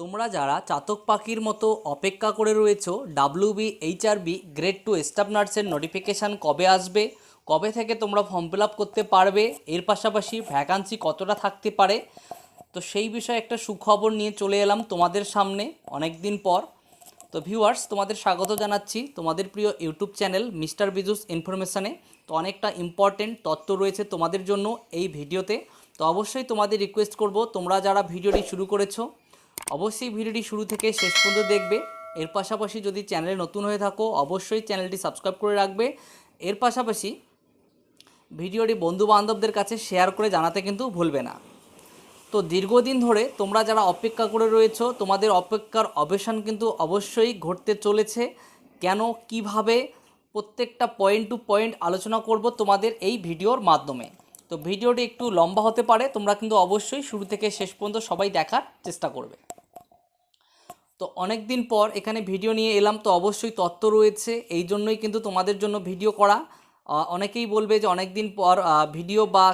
তোমরা যারা চাতক পাখির মতো অপেক্ষা করে রয়েছো WB HRB grade two staff নার্সের নোটিফিকেশান কবে আসবে, কবে থেকে তোমরা ফর্ম ফিল করতে পারবে, এর পাশাপাশি ভ্যাকান্সি কতটা থাকতে পারে, তো সেই বিষয়ে একটা সুখবর নিয়ে চলে এলাম তোমাদের সামনে অনেক দিন পর। তো ভিউয়ার্স তোমাদের স্বাগত জানাচ্ছি তোমাদের প্রিয় ইউটিউব চ্যানেল মিস্টার বিজুস ইনফরমেশানে তো অনেকটা ইম্পর্টেন্ট তথ্য রয়েছে তোমাদের জন্য এই ভিডিওতে। তো অবশ্যই তোমাদের রিকোয়েস্ট করব, তোমরা যারা ভিডিওটি শুরু করেছ অবশ্যই ভিডিওটি শুরু থেকে শেষ পর্যন্ত দেখবে। এর পাশাপাশি যদি চ্যানেলে নতুন হয়ে থাকো, অবশ্যই চ্যানেলটি সাবস্ক্রাইব করে রাখবে। এর পাশাপাশি ভিডিওটি বন্ধু বান্ধবদের কাছে শেয়ার করে জানাতে কিন্তু ভুলবে না। তো দীর্ঘদিন ধরে তোমরা যারা অপেক্ষা করে রয়েছো, তোমাদের অপেক্ষার অবসান কিন্তু অবশ্যই ঘটতে চলেছে। কেন, কীভাবে, প্রত্যেকটা পয়েন্ট টু পয়েন্ট আলোচনা করব তোমাদের এই ভিডিওর মাধ্যমে। তো ভিডিওটি একটু লম্বা হতে পারে, তোমরা কিন্তু অবশ্যই শুরু থেকে শেষ পর্যন্ত সবাই দেখার চেষ্টা করবে। তো অনেক দিন পর এখানে ভিডিও নিয়ে এলাম, তো অবশ্যই তত্ত্ব রয়েছে, এই জন্যই কিন্তু তোমাদের জন্য ভিডিও করা। অনেকেই বলবে যে অনেক দিন পর ভিডিও বা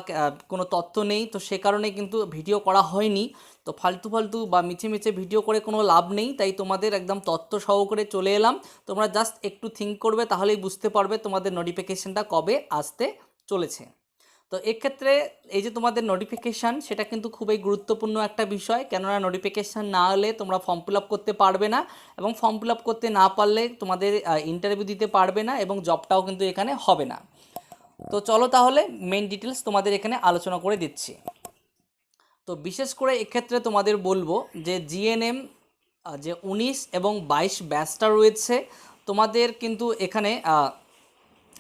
কোনো তথ্য নেই, তো সে কারণে কিন্তু ভিডিও করা হয়নি। তো ফালতু ফালতু বা মিছে মিছে ভিডিও করে কোনো লাভ নেই, তাই তোমাদের একদম তথ্য সহকারে চলে এলাম। তোমরা জাস্ট একটু থিঙ্ক করবে, তাহলেই বুঝতে পারবে তোমাদের নোটিফিকেশনটা কবে আসতে চলেছে। তো এক্ষেত্রে এই যে তোমাদের নোটিফিকেশান সেটা কিন্তু খুবই গুরুত্বপূর্ণ একটা বিষয়। কেননা নোটিফিকেশান না হলে তোমরা ফর্ম ফিল করতে পারবে না এবং ফর্ম ফিল করতে না পারলে তোমাদের ইন্টারভিউ দিতে পারবে না এবং জবটাও কিন্তু এখানে হবে না। তো চলো তাহলে মেন ডিটেলস তোমাদের এখানে আলোচনা করে দিচ্ছি। তো বিশেষ করে এক্ষেত্রে তোমাদের বলব যে জিএনএম যে উনিশ এবং বাইশ ব্যাচটা রয়েছে, তোমাদের কিন্তু এখানে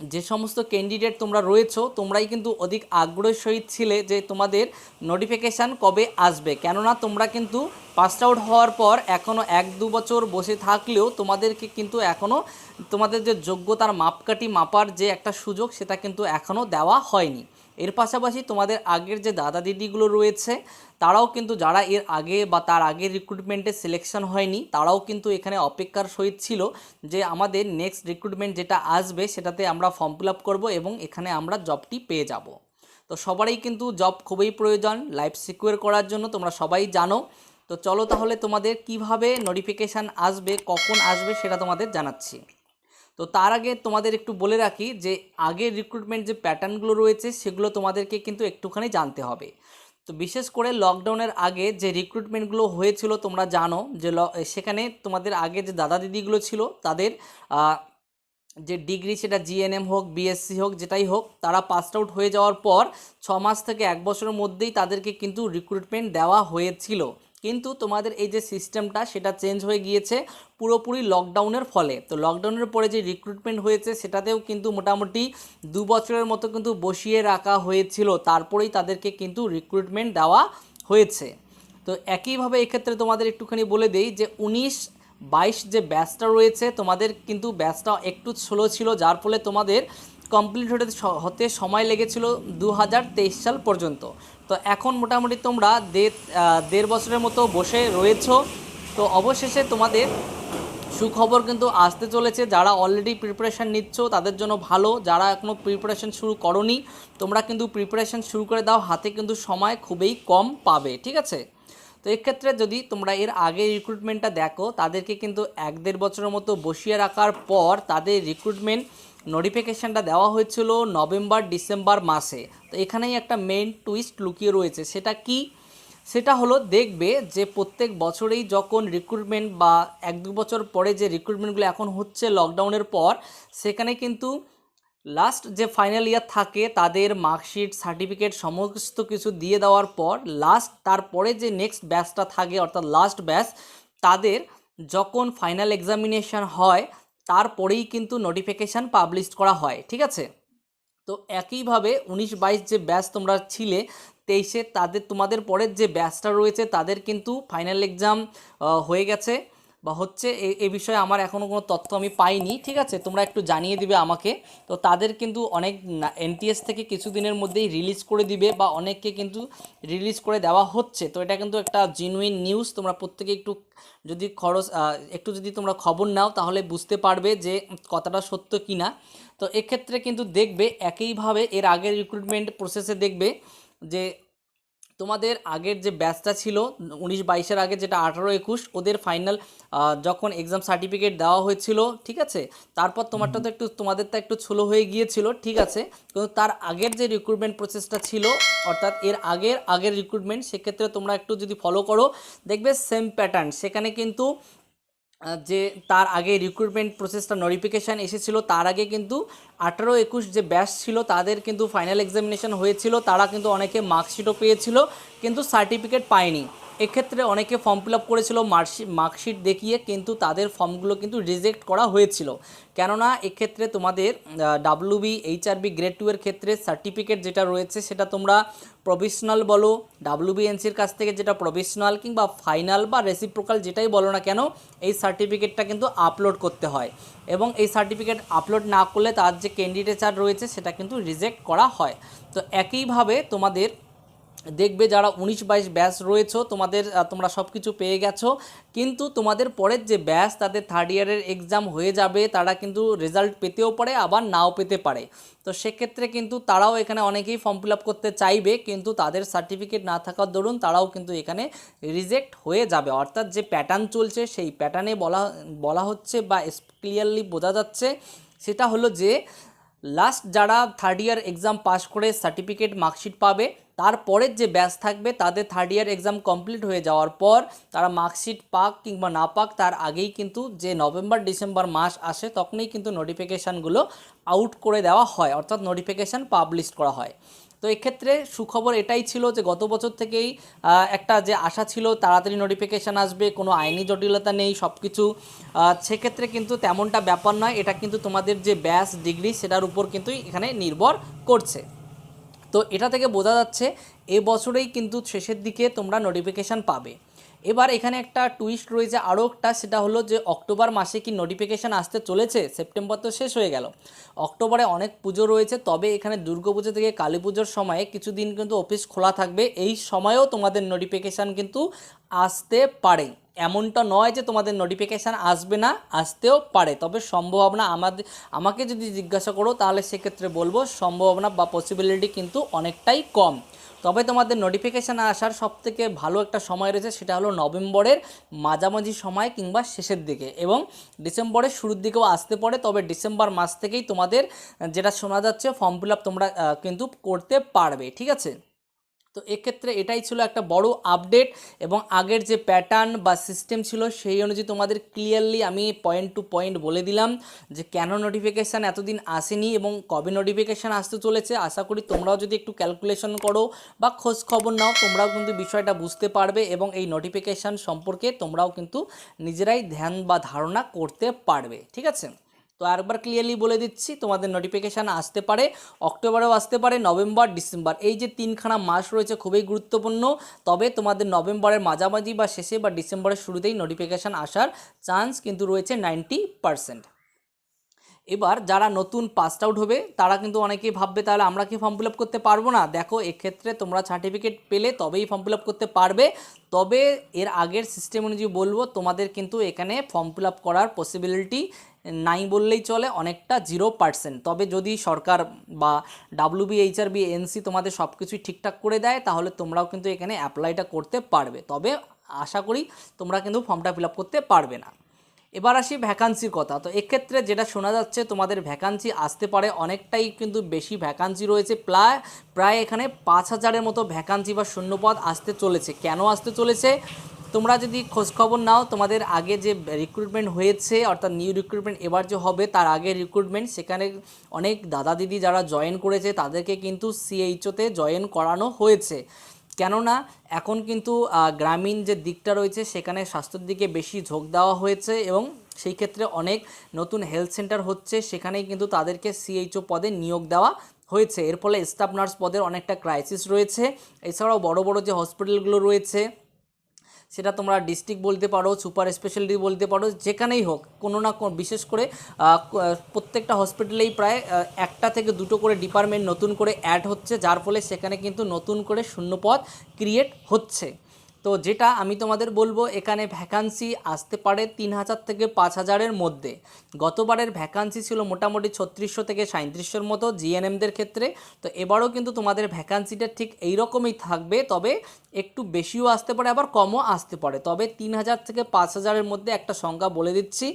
যে সমস্ত ক্যান্ডিডেট তোমরা রয়েছো, তোমরাই কিন্তু অধিক আগ্রহের সহিত ছিলে যে তোমাদের নোটিফিকেশান কবে আসবে। কেননা তোমরা কিন্তু পাস্ট আউট হওয়ার পর এখনও এক দু বছর বসে থাকলেও তোমাদেরকে কিন্তু এখনও তোমাদের যে যোগ্যতার মাপকাঠি মাপার যে একটা সুযোগ, সেটা কিন্তু এখনও দেওয়া হয়নি। এর পাশাপাশি তোমাদের আগের যে দাদা দিদিগুলো রয়েছে, তারাও কিন্তু যারা এর আগে বা তার আগের রিক্রুটমেন্টে সিলেকশন হয়নি, তারাও কিন্তু এখানে অপেক্ষার সহিত ছিল যে আমাদের নেক্সট রিক্রুটমেন্ট যেটা আসবে সেটাতে আমরা ফর্ম ফিল আপ করব এবং এখানে আমরা জবটি পেয়ে যাব। তো সবারই কিন্তু জব খুবই প্রয়োজন লাইফ সিকিউর করার জন্য তোমরা সবাই জানো। তো চলো তাহলে তোমাদের কীভাবে নোটিফিকেশান আসবে, কখন আসবে সেটা তোমাদের জানাচ্ছি। তো তার আগে তোমাদের একটু বলে রাখি যে আগের রিক্রুটমেন্ট যে প্যাটার্নগুলো রয়েছে, সেগুলো তোমাদেরকে কিন্তু একটুখানি জানতে হবে। তো বিশেষ করে লকডাউনের আগে যে রিক্রুটমেন্টগুলো হয়েছিল, তোমরা জানো যে সেখানে তোমাদের আগে যে দাদা দিদিগুলো ছিল, তাদের যে ডিগ্রি সেটা জিএনএম হোক বিএসসি হোক, যেটাই হোক, তারা পাস আউট হয়ে যাওয়ার পর ছ মাস থেকে এক বছরের মধ্যেই তাদেরকে কিন্তু রিক্রুটমেন্ট দেওয়া হয়েছিল। কিন্তু তোমাদের এই যে সিস্টেমটা সেটা চেঞ্জ হয়ে গিয়েছে পুরোপুরি লকডাউনের ফলে। তো লকডাউনের পরে যে রিক্রুটমেন্ট হয়েছে সেটাতেও কিন্তু মোটামুটি দু বছরের মতো কিন্তু বসিয়ে রাখা হয়েছিল। তারপরেই তাদেরকে কিন্তু রিক্রুটমেন্ট দেওয়া হয়েছে। তো একইভাবে এক্ষেত্রে তোমাদের একটুখানি বলে দেই যে উনিশ বাইশ যে ব্যাচটা রয়েছে, তোমাদের কিন্তু ব্যাচটা একটু স্লো ছিল, যার ফলে তোমাদের কমপ্লিট হতে হতে সময় লেগেছিল দু হাজার তেইশ সাল পর্যন্ত। তো এখন মোটামুটি তোমরা দেড় বছরের মতো বসে রয়েছো। তো অবশেষে তোমাদের সুখবর কিন্তু আসতে চলেছে। যারা অলরেডি প্রিপারেশান নিচ্ছ, তাদের জন্য ভালো। যারা এখনও প্রিপারেশান শুরু করনি, তোমরা কিন্তু প্রিপারেশান শুরু করে দাও। হাতে কিন্তু সময় খুবই কম পাবে, ঠিক আছে? তো এক্ষেত্রে যদি তোমরা এর আগে রিক্রুটমেন্টটা দেখো, তাদেরকে কিন্তু এক দেড় বছরের মতো বসিয়ে রাখার পর তাদের রিক্রুটমেন্ট নোটিফিকেশানটা দেওয়া হয়েছিল নভেম্বর, ডিসেম্বর মাসে। তো এখানেই একটা মেন টুইস্ট লুকিয়ে রয়েছে। সেটা কি? সেটা হলো দেখবে যে প্রত্যেক বছরেই যখন রিক্রুটমেন্ট বা এক দু বছর পরে যে রিক্রুটমেন্টগুলো এখন হচ্ছে লকডাউনের পর, সেখানে কিন্তু লাস্ট যে ফাইনাল ইয়ার থাকে, তাদের মার্কশিট সার্টিফিকেট সমস্ত কিছু দিয়ে দেওয়ার পর লাস্ট তারপরে যে নেক্সট ব্যাচটা থাকে, অর্থাৎ লাস্ট ব্যাচ তাদের যখন ফাইনাল এক্সামিনেশন হয় তারপরেই কিন্তু নোটিফিকেশান পাবলিশ করা হয়, ঠিক আছে? তো একইভাবে উনিশ বাইশ যে ব্যাচ তোমরা ছিলে, তেইশে তাদের তোমাদের পরের যে ব্যাচটা রয়েছে, তাদের কিন্তু ফাইনাল এক্সাম হয়ে গেছে। বা হচ্ছে এ- বিষয়ে আমার এখনও কোনো তথ্য আমি পাইনি, ঠিক আছে? তোমরা একটু জানিয়ে দিবে আমাকে। তো তাদের কিন্তু অনেক এনটিএস থেকে কিছুদিনের মধ্যেই রিলিজ করে দিবে বা অনেককে কিন্তু রিলিজ করে দেওয়া হচ্ছে। তো এটা কিন্তু একটা জেনুইন নিউজ তোমরা প্রত্যেকে একটু যদি খরচ একটু যদি তোমরা খবর নাও, তাহলে বুঝতে পারবে যে কথাটা সত্য কি না তো এক্ষেত্রে কিন্তু দেখবে, একইভাবে এর আগের রিক্রুটমেন্ট প্রসেসে দেখবে যে তোমাদের আগের যে ব্যাচটা ছিল উনিশ বাইশের আগে যেটা আঠারো একুশ ওদের ফাইনাল যখন এক্সাম সার্টিফিকেট দেওয়া হয়েছিল ঠিক আছে? তারপর তোমারটা তো একটু তোমাদের তো একটু ছোলো হয়ে গিয়েছিল ঠিক আছে? কিন্তু তার আগের যে রিক্রুটমেন্ট প্রসেসটা ছিল অর্থাৎ এর আগের আগের রিক্রুটমেন্ট সেক্ষেত্রে তোমরা একটু যদি ফলো করো দেখবে সেম প্যাটার্ন সেখানে কিন্তু যে তার আগে রিক্রুটমেন্ট প্রসেসটা নোটিফিকেশান এসেছিল, তার আগে কিন্তু আঠারো একুশ যে ব্যাচ ছিল, তাদের কিন্তু ফাইনাল এক্সামিনেশান হয়েছিল, তারা কিন্তু অনেকে মার্কশিটও পেয়েছিল, কিন্তু সার্টিফিকেট পায়নি। এক্ষেত্রে অনেকে ফর্ম ফিল আপ করেছিল মার্কশিট মার্কশিট দেখিয়ে, কিন্তু তাদের ফর্মগুলো কিন্তু রিজেক্ট করা হয়েছিল। কেননা এক্ষেত্রে তোমাদের ডাব্লিউবি এইচআরবি গ্রেড টু এর ক্ষেত্রে সার্টিফিকেট যেটা রয়েছে সেটা তোমরা প্রফেশনাল বলো ডাব্লিউবিএনসির কাছ থেকে যেটা প্রফেশনাল কিংবা ফাইনাল বা রেসিপ্রোকাল যেটাই বলো না কেন, এই সার্টিফিকেটটা কিন্তু আপলোড করতে হয়। এবং এই সার্টিফিকেট আপলোড না করলে তার যে ক্যান্ডিডেচার রয়েছে সেটা কিন্তু রিজেক্ট করা হয়। তো একইভাবে তোমাদের দেখবে যারা উনিশ বাইশ ব্যাচ রয়েছে, তোমাদের তোমরা সব কিছু পেয়ে গেছো। কিন্তু তোমাদের পরের যে ব্যাচ, তাদের থার্ড ইয়ারের এক্সাম হয়ে যাবে, তারা কিন্তু রেজাল্ট পেতেও পারে, আবার নাও পেতে পারে। তো সেক্ষেত্রে কিন্তু তারাও এখানে অনেকেই ফর্ম ফিল করতে চাইবে, কিন্তু তাদের সার্টিফিকেট না থাকার দরুন তারাও কিন্তু এখানে রিজেক্ট হয়ে যাবে। অর্থাৎ যে প্যাটার্ন চলছে, সেই প্যাটার্নে বলা বলা হচ্ছে বা ক্লিয়ারলি বোঝা যাচ্ছে, সেটা হলো যে লাস্ট যারা থার্ড ইয়ার এক্সাম পাস করে সার্টিফিকেট মার্কশিট পাবে তারপরের যে ব্যাচ থাকবে, তাদের থার্ড ইয়ার এক্সাম কমপ্লিট হয়ে যাওয়ার পর, তারা মার্কশিট পাক কিংবা না পাক, তার আগেই কিন্তু যে নভেম্বর ডিসেম্বর মাস আসে, তখনই কিন্তু নোটিফিকেশানগুলো আউট করে দেওয়া হয়, অর্থাৎ নোটিফিকেশান পাবলিশ করা হয়। তো এক্ষেত্রে সুখবর এটাই ছিল যে গত বছর থেকেই একটা যে আশা ছিল, তাড়াতাড়ি নোটিফিকেশান আসবে, কোনো আইনি জটিলতা নেই সব কিছু সেক্ষেত্রে কিন্তু তেমনটা ব্যাপার নয়, এটা কিন্তু তোমাদের যে ব্যাস ডিগ্রি সেটার উপর কিন্তু এখানে নির্ভর করছে। তো এটা থেকে বোঝা যাচ্ছে এ বছরেই কিন্তু শেষের দিকে তোমরা নোটিফিকেশান পাবে। এবার এখানে একটা টুইস্ট রয়েছে আরও একটা, সেটা হলো যে অক্টোবর মাসে কি নোটিফিকেশান আসতে চলেছে? সেপ্টেম্বর তো শেষ হয়ে গেল। অক্টোবরে অনেক পুজো রয়েছে, তবে এখানে দুর্গাপুজো থেকে কালী পুজোর সময়ে কিছুদিন কিন্তু অফিস খোলা থাকবে। এই সময়েও তোমাদের নোটিফিকেশান কিন্তু আসতে পারে। এমনটা নয় যে তোমাদের নোটিফিকেশান আসবে না, আসতেও পারে। তবে সম্ভাবনা আমাদের, আমাকে যদি জিজ্ঞাসা করো, তাহলে সেক্ষেত্রে বলব, সম্ভাবনা বা পসিবিলিটি কিন্তু অনেকটাই কম। তবে তোমাদের নোটিফিকেশান আসার সবথেকে ভালো একটা সময় রয়েছে, সেটা হলো নভেম্বরের মাঝামাঝি সময় কিংবা শেষের দিকে এবং ডিসেম্বরের শুরুর দিকেও আসতে পারে, তবে ডিসেম্বর মাস থেকেই তোমাদের যেটা শোনা যাচ্ছে ফর্ম ফিল তোমরা কিন্তু করতে পারবে, ঠিক আছে? তো এক্ষেত্রে এটাই ছিল একটা বড় আপডেট এবং আগের যে প্যাটার্ন বা সিস্টেম ছিল সেই অনুযায়ী তোমাদের ক্লিয়ারলি আমি পয়েন্ট টু পয়েন্ট বলে দিলাম যে কেন নোটিফিকেশান এতদিন আসেনি এবং কবে নোটিফিকেশান আসতে চলেছে। আশা করি তোমরাও যদি একটু ক্যালকুলেশন করো বা খোঁজ খবর নাও, তোমরাও কিন্তু বিষয়টা বুঝতে পারবে এবং এই নোটিফিকেশান সম্পর্কে তোমরাও কিন্তু নিজেরাই ধ্যান বা ধারণা করতে পারবে, ঠিক আছে? তো আরেকবার ক্লিয়ারলি বলে দিচ্ছি, তোমাদের নোটিফিকেশান আসতে পারে, অক্টোবরেও আসতে পারে, নভেম্বর, ডিসেম্বর। এই যে তিনখানা মাস রয়েছে, খুবই গুরুত্বপূর্ণ। তবে তোমাদের নভেম্বরের মাঝামাঝি বা শেষে বা ডিসেম্বরের শুরুতেই নোটিফিকেশান আসার চান্স কিন্তু রয়েছে নাইনটি পারসেন্ট এবার যারা নতুন পাসড আউট হবে, তারা কিন্তু অনেকেই ভাববে, তাহলে আমরা কি ফর্ম ফিল করতে পারব না? দেখো, এক্ষেত্রে তোমরা সার্টিফিকেট পেলে তবেই ফর্ম ফিল করতে পারবে। তবে এর আগের সিস্টেম অনুযায়ী বলব, তোমাদের কিন্তু এখানে ফর্ম ফিল করার পসিবিলিটি নাই বললেই চলে, অনেকটা জিরো পার্সেন্ট তবে যদি সরকার বা ডাব্লিউবি এইচআরবি এনসি তোমাদের সব কিছুই ঠিকঠাক করে দেয়, তাহলে তোমরাও কিন্তু এখানে অ্যাপ্লাইটা করতে পারবে। তবে আশা করি তোমরা কিন্তু ফর্মটা ফিল করতে পারবে না। এবার আসি ভ্যাকান্সির কথা। তো এক্ষেত্রে যেটা শোনা যাচ্ছে, তোমাদের ভ্যাকান্সি আসতে পারে অনেকটাই কিন্তু বেশি ভ্যাকান্সি রয়েছে। প্রায় প্রায় এখানে পাঁচ হাজারের মতো ভ্যাকান্সি বা শূন্যপদ আসতে চলেছে। কেন আসতে চলেছে? তোমরা যদি খোঁজখবর নাও, তোমাদের আগে যে রিক্রুটমেন্ট হয়েছে, অর্থাৎ নিউ রিক্রুটমেন্ট এবার যে হবে, তার আগে রিক্রুটমেন্ট সেখানে অনেক দাদা দিদি যারা জয়েন করেছে, তাদেরকে কিন্তু সিএইচওতে জয়েন করানো হয়েছে। কেননা, এখন কিন্তু গ্রামীণ যে দিকটা রয়েছে, সেখানে স্বাস্থ্যের দিকে বেশি ঝোঁক দেওয়া হয়েছে এবং সেই ক্ষেত্রে অনেক নতুন হেলথ সেন্টার হচ্ছে, সেখানেই কিন্তু তাদেরকে সিএইচও পদে নিয়োগ দেওয়া হয়েছে। এর ফলে স্টাফ নার্স পদের অনেকটা ক্রাইসিস রয়েছে। এছাড়াও বড় বড় যে হসপিটালগুলো রয়েছে সেটা তোমরা ডিস্ট্রিক্ট বলতে পারো, সুপার স্পেশালিটি বলতে পারো, যেখানেই হোক, কোনো না বিশেষ করে প্রত্যেকটা হসপিটালেই প্রায় একটা থেকে দুটো করে ডিপার্টমেন্ট নতুন করে অ্যাড হচ্ছে, যার ফলে সেখানে কিন্তু নতুন করে শূন্যপদ ক্রিয়েট হচ্ছে। তো যেটা আমি তোমাদের বলব, এখানে ভ্যাকান্সি আসতে পারে তিন হাজার থেকে পাঁচ হাজারের মধ্যে। গতবারের ভ্যাকান্সি ছিল মোটামুটি ছত্রিশশো থেকে সাঁত্রিশশোর মতো জিএনএমদের ক্ষেত্রে। তো এবারও কিন্তু তোমাদের ভ্যাকান্সিটা ঠিক এই রকমই থাকবে, তবে একটু বেশিও আসতে পারে, আবার কমও আসতে পারে। তবে তিন হাজার থেকে পাঁচ হাজারের মধ্যে একটা সংখ্যা বলে দিচ্ছি,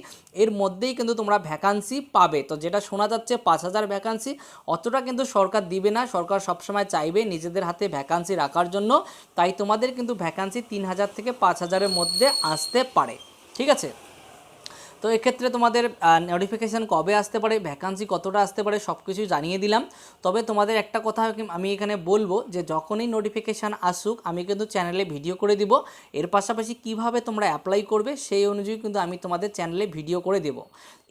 এর মধ্যেই কিন্তু তোমরা ভ্যাকান্সি পাবে। তো যেটা শোনা যাচ্ছে পাঁচ হাজার ভ্যাকান্সি অতটা কিন্তু সরকার দিবে না। সরকার সবসময় চাইবে নিজেদের হাতে ভ্যাকান্সি রাখার জন্য। তাই তোমাদের কিন্তু ভ্যাকান্সি তিন হাজার থেকে পাঁচ হাজারের মধ্যে আসতে পারে। ঠিক আছে? তো এক্ষেত্রে তোমাদের নোটিফিকেশান কবে আসতে পারে ভ্যাকান্সি কতটা আসতে পারে সব কিছুই জানিয়ে দিলাম। তবে তোমাদের একটা কথা আমি এখানে বলব যে, যখনই নোটিফিকেশান আসুক, আমি কিন্তু চ্যানেলে ভিডিও করে দিব। এর পাশাপাশি কীভাবে তোমরা অ্যাপ্লাই করবে, সেই অনুযায়ী কিন্তু আমি তোমাদের চ্যানেলে ভিডিও করে দেব।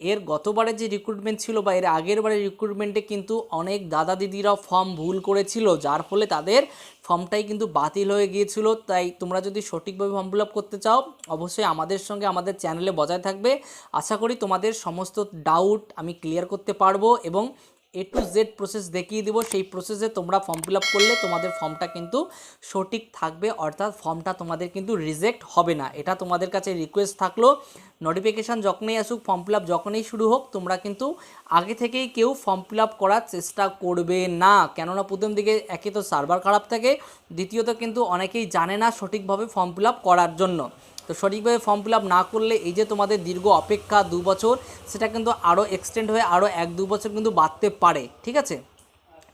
এর গতবারের যে রিক্রুটমেন্ট ছিল বা এর আগের বারের রিক্রুটমেন্টে কিন্তু অনেক দাদা দিদিরা ফর্ম ভুল করেছিল, যার ফলে তাদের ফর্মটাই কিন্তু বাতিল হয়ে গিয়েছিল। তাই তোমরা যদি সঠিকভাবে ফর্ম ফিল করতে চাও, অবশ্যই আমাদের সঙ্গে আমাদের চ্যানেলে বজায় থাকবে। আশা করি তোমাদের সমস্ত ডাউট আমি ক্লিয়ার করতে পারব এবং এ টু জেড প্রসেস দেখিয়ে দিব। সেই প্রসেসে তোমরা ফর্ম ফিল করলে তোমাদের ফর্মটা কিন্তু সঠিক থাকবে, অর্থাৎ ফর্মটা তোমাদের কিন্তু রিজেক্ট হবে না। এটা তোমাদের কাছে রিকোয়েস্ট থাকল। নোটিফিকেশান যখনই আসুক ফর্ম ফিল যখনই শুরু হোক, তোমরা কিন্তু আগে থেকেই কেউ ফর্ম ফিল করার চেষ্টা করবে না। কেননা প্রথম দিকে একে তো সার্ভার খারাপ থাকে, দ্বিতীয়ত কিন্তু অনেকেই জানে না সঠিকভাবে ফর্ম ফিল করার জন্য। তো সঠিকভাবে ফর্ম ফিল না করলে এই যে তোমাদের দীর্ঘ অপেক্ষা দু বছর, সেটা কিন্তু আরও এক্সটেন্ড হয়ে আরও এক দু বছর কিন্তু বাড়তে পারে, ঠিক আছে?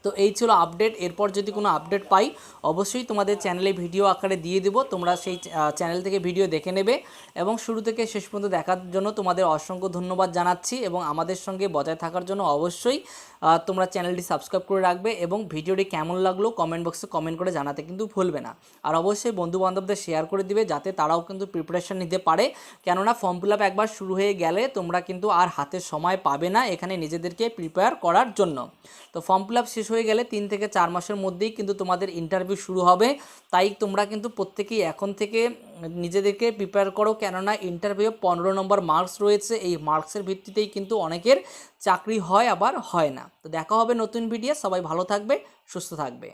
তো এই ছিল আপডেট এরপর যদি কোনো আপডেট পাই, অবশ্যই তোমাদের চ্যানেলে ভিডিও আকারে দিয়ে দেবো। তোমরা সেই চ্যানেল থেকে ভিডিও দেখে নেবে। এবং শুরু থেকে শেষ পর্যন্ত দেখার জন্য তোমাদের অসংখ্য ধন্যবাদ জানাচ্ছি। এবং আমাদের সঙ্গে বজায় থাকার জন্য অবশ্যই তোমরা চ্যানেলটি সাবস্ক্রাইব করে রাখবে। এবং ভিডিওটি কেমন লাগল কমেন্ট বক্সে কমেন্ট করে জানাতে কিন্তু ভুলবে না। আর অবশ্যই বন্ধু বান্ধবদের শেয়ার করে দিবে, যাতে তারাও কিন্তু প্রিপারেশন নিতে পারে। কেননা ফর্ম ফিল একবার শুরু হয়ে গেলে তোমরা কিন্তু আর হাতে সময় পাবে না এখানে নিজেদেরকে প্রিপেয়ার করার জন্য। তো ফর্ম ফিল শেষ হয়ে গেলে তিন থেকে চার মাসের মধ্যেই কিন্তু তোমাদের ইন্টারভিউ শুরু হবে। তাই তোমরা কিন্তু প্রত্যেকেই এখন থেকে নিজেদেরকে প্রিপেয়ার করো। কেননা ইন্টারভিউ পনেরো নম্বর মার্কস রয়েছে। এই মার্কসের ভিত্তিতেই কিন্তু অনেকের চাকরি হয়, আবার হয় না। তো দেখা হবে নতুন ভিডিও সবাই ভালো থাকবে, সুস্থ থাকবে।